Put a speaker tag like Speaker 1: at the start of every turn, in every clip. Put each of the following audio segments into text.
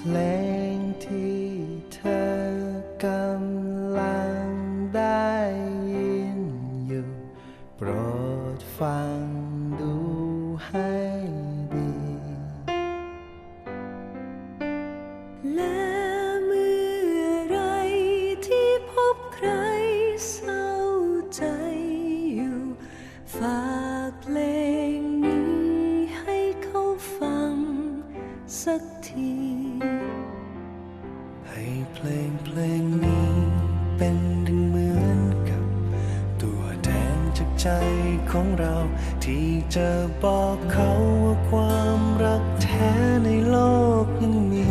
Speaker 1: เพลงที่เธอกำลังได้ยินอยู่ โปรดฟังดูให้ดี
Speaker 2: และเมื่อไรที่พบใครเศร้าใจอยู่ฟ้า ให้เพ
Speaker 1: ลงเพลงนี้เป็นดังเหมือนกับ ตัวแทนจากใจของเรา ที่จะบอกเขาว่าความรักแท้ในโลกยังมี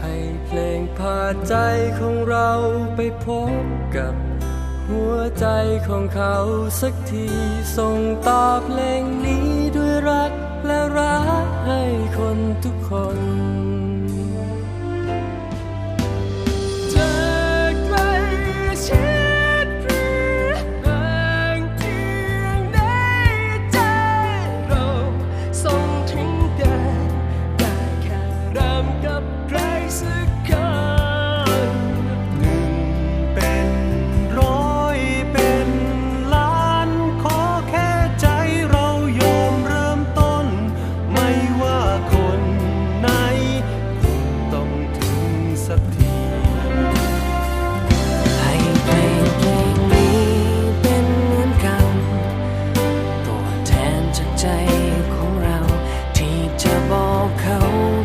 Speaker 3: ให้เพลงพาใจของเราไปพบกับหัวใจของเขาสักทีส่งตอบเพลงนี้ด้วยรักและรักให้คนทุกคน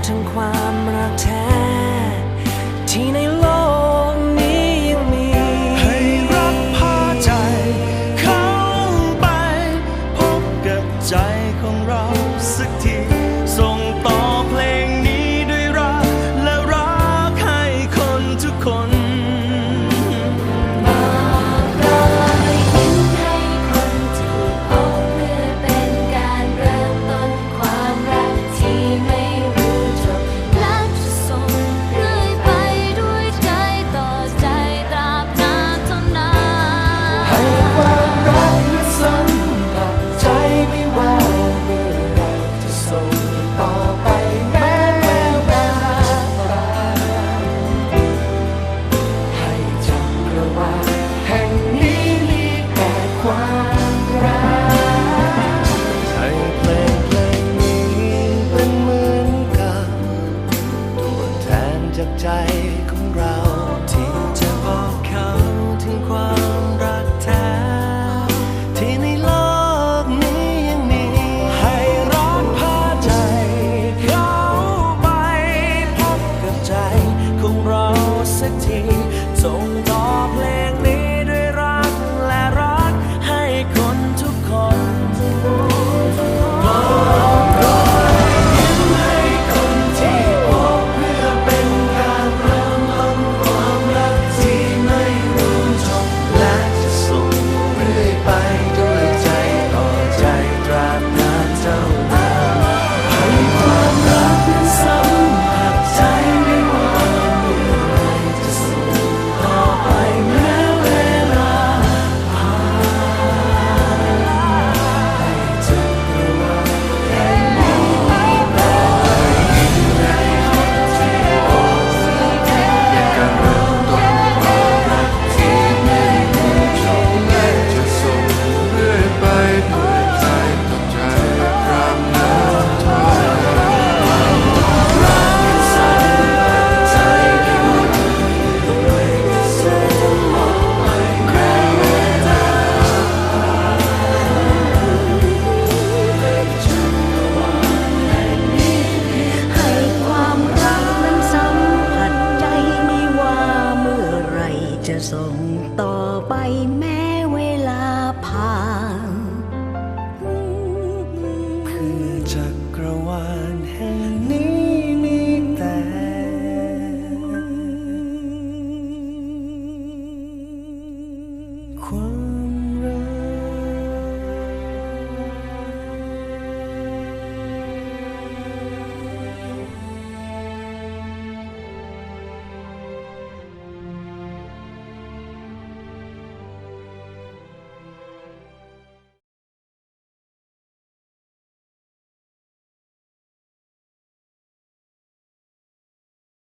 Speaker 1: ทั้
Speaker 3: งความรักแท้
Speaker 1: จากใจของเรา ส่งต่อไปแม้
Speaker 2: เวลา
Speaker 1: ผ่าน